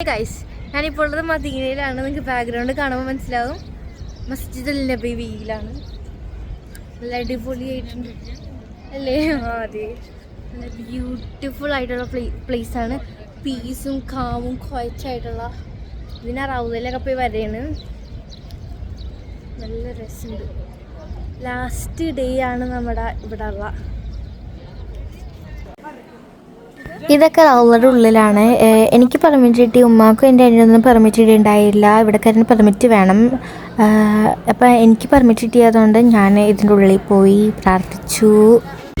Guys ഞാനിപ്പോൾ ഉള്ളത് മദീനയിലാണ്. നിങ്ങൾക്ക് ബാക്ക്ഗ്രൗണ്ട് കാണുമ്പോൾ മനസ്സിലാവും. മസ്ജിദ് അൽ വീലാണ് നല്ല അടിപൊളിയായിട്ടുണ്ട്. അല്ലേ? അതെ. നല്ല ബ്യൂട്ടിഫുൾ ആയിട്ടുള്ള പ്ലേ പ്ലേസ് ആണ്. പീസും കാവും കുഴച്ചായിട്ടുള്ള ഇതിനാ റൗദയിലൊക്കെ പോയി വരെയാണ്. നല്ല രസമുണ്ട്. ലാസ്റ്റ് ഡേ ആണ് നമ്മുടെ ഇവിടെ ഉള്ള ഇതൊക്കെ റൗളറുടെ ഉള്ളിലാണ്. എനിക്ക് പെർമിറ്റ് കിട്ടി. ഉമ്മാക്കും എന്റെ അനിയനൊന്നും പെർമിറ്റ് കിട്ടിയിട്ടുണ്ടായില്ല ഇവിടെ ഇവിടെക്കാരന് പെർമിറ്റ് വേണം. അപ്പം എനിക്ക് പെർമിറ്റ് കിട്ടിയതുകൊണ്ട് ഞാൻ ഇതിന്റെ ഉള്ളിൽ പോയി പ്രാർത്ഥിച്ചു.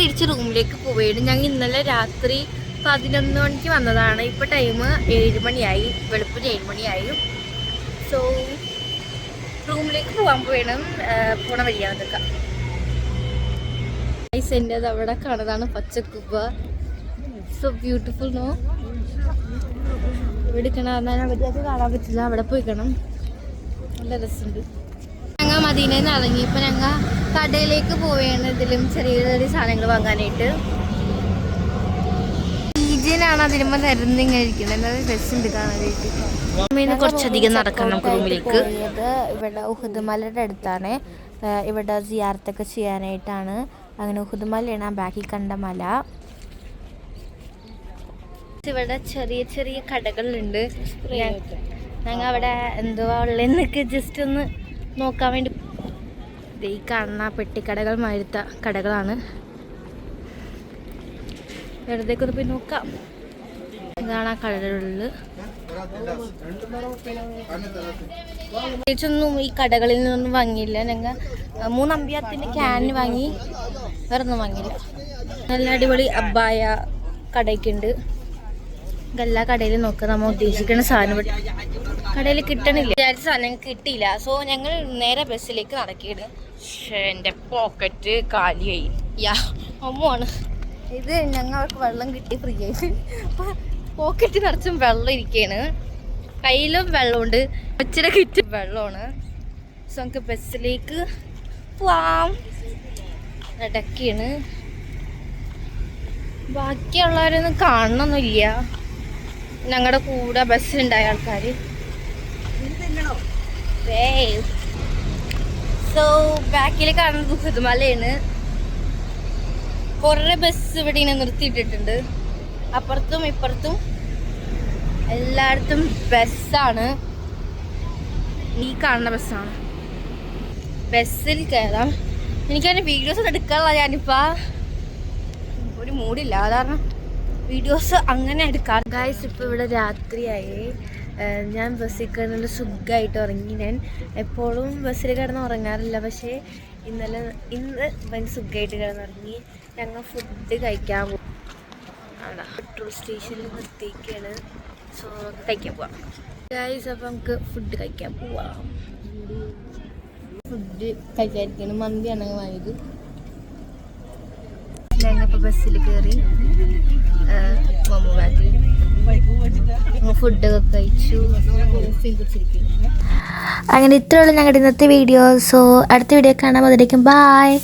തിരിച്ച് റൂമിലേക്ക് പോവുകയാണ് ഞങ്ങൾ ഇന്നലെ രാത്രി പതിനൊന്ന് മണിക്ക് വന്നതാണ്. ഇപ്പോൾ ടൈം ഏഴ് മണിയായി. വെളുപ്പിന് ഏഴ് മണിയായി. സോ റൂമിലേക്ക് പോകാൻ പോയണം പോണ വഴിയാണ് നിൽക്കാം എന്റെ അവിടെ കാണുന്നതാണ് പച്ചക്കുപ്പ സോ ബ്യൂട്ടിഫുൾ നോ ഇവിടെ ഞാൻ അവർക്ക് കാണാൻ പറ്റില്ല. അവിടെ പോയിക്കണം. നല്ല രസമുണ്ട്. ഞങ്ങൾ മദീനയിൽ നിന്ന് ഇറങ്ങി. ഇപ്പം ഞങ്ങൾ കടയിലേക്ക് പോവുകയാണ് ഇതിലും ചെറിയ ചെറിയ സാധനങ്ങൾ വാങ്ങാനായിട്ട്. ഈജിയനാണ് അതിനുമ്പോൾ നിരന്നിങ്ങനെ ഇരിക്കുന്നത് എന്താ രസമുണ്ട് കാണാനായിട്ട്. ഇന്ന് കുറച്ചധികം നടക്കണം നമുക്ക് റൂമിലേക്ക്. ഇവിടെ ഉഹുദുമലയുടെ അടുത്താണ്. ഇവിടെ സിയാർത്തൊക്കെ ചെയ്യാനായിട്ടാണ്. അങ്ങനെ ഉഹുദുമലയാണ് ആ ബാക്കിൽ കണ്ട മല. ഇവിടെ ചെറിയ ചെറിയ കടകളുണ്ട്. ഞങ്ങൾ അവിടെ എന്തുവാ ഉള്ളതെന്നൊക്കെ ജസ്റ്റ് ഒന്ന് നോക്കാൻ വേണ്ടി ഈ കാണുന്ന പെട്ടിക്കടകൾ മാരുത്ത കടകളാണ്. വെറുതെ ഒന്ന് പോയി നോക്കാം. ഇതാണ് ആ കടകളിൽ പ്രത്യേകിച്ചൊന്നും ഈ കടകളിൽ നിന്നൊന്നും വാങ്ങിയില്ല. ഞങ്ങൾ മൂന്ന് അമ്പിയാത്തിന്റെ ക്യാൻ വാങ്ങി. വേറെ ഒന്നും വാങ്ങിയില്ല. നല്ല അടിപൊളി അബ്ബായ കടയ്ക്കുണ്ട് എല്ലാ കടയിലും നോക്കുക നമ്മൾ ഉദ്ദേശിക്കുന്ന സാധനം കടയിൽ കിട്ടണില്ല. വിചാരിച്ച സാധനം കിട്ടിയില്ല. സോ ഞങ്ങൾ നേരെ ബസ്സിലേക്ക് നടക്കിയത് പക്ഷേ എന്റെ പോക്കറ്റ് കാലിയായി. യാ അമ്മാണ് ഇത് ഞങ്ങൾക്ക് വെള്ളം കിട്ടി ഫ്രീ ആയിട്ട് പോക്കറ്റ് നിറച്ചും വെള്ളം ഇരിക്കുകയാണ്. കയ്യിലും വെള്ളമുണ്ട്. ഒച്ചിരി കിറ്റ് വെള്ളമാണ്. സോ നമുക്ക് ബസ്സിലേക്ക് പോവാം. ഇടയ്ക്കാണ് ബാക്കിയുള്ളവരൊന്നും കാണണമെന്നില്ല ഞങ്ങളുടെ കൂടെ ബസ്സിലുണ്ടായ ആൾക്കാർ സോ ബാക്കിൽ കാണുന്നത് പുതുമലയാണ്. കുറേ ബസ് ഇവിടെ ഇങ്ങനെ നിർത്തിയിട്ടിട്ടുണ്ട്. അപ്പുറത്തും ഇപ്പുറത്തും എല്ലായിടത്തും ബസ്സാണ് ഈ കാണുന്ന ബസ്സാണ് ബസ്സിൽ കയറാം എനിക്കതിന് വീഡിയോസ് എടുക്കാനുള്ള ഞാനിപ്പോൾ ഒരു മൂടില്ല കാരണം വീഡിയോസ് അങ്ങനെ എടുക്കാം. ഗായ്സ് ഇപ്പോൾ ഇവിടെ രാത്രിയായി. ഞാൻ ബസ്സിൽ കിടന്നിട്ട് സുഖമായിട്ട് ഉറങ്ങി. ഞാൻ എപ്പോഴും ബസ്സിൽ കിടന്ന് ഉറങ്ങാറില്ല. പക്ഷേ ഇന്നലെ ഇന്ന് ഭയങ്കര സുഖമായിട്ട് കിടന്നുറങ്ങി. ഞങ്ങൾ ഫുഡ് കഴിക്കാൻ പോകും പെട്രോൾ സ്റ്റേഷനിൽ നിർത്തിയൊക്കെയാണ് സോ നമുക്ക് കഴിക്കാൻ പോവാം. ഗായ്സ് അപ്പോൾ നമുക്ക് ഫുഡ് കഴിക്കാൻ പോവാം. ഫുഡ് കഴിക്കാതിരിക്കണം. മന്തിയാണ് വാങ്ങിയത്. ഞങ്ങളിപ്പോൾ ബസ്സിൽ കയറി മമ്മ ബാക്കിൽ ഫുഡൊക്കെ കഴിച്ചു. കോഫിയും കുടിച്ചിരിക്കുന്നു. അങ്ങനെ ഇത്രയുള്ള ഞങ്ങളുടെ ഇന്നത്തെ വീഡിയോ സോ അടുത്ത വീഡിയോ കാണാൻ അതിലേക്കും ബായ്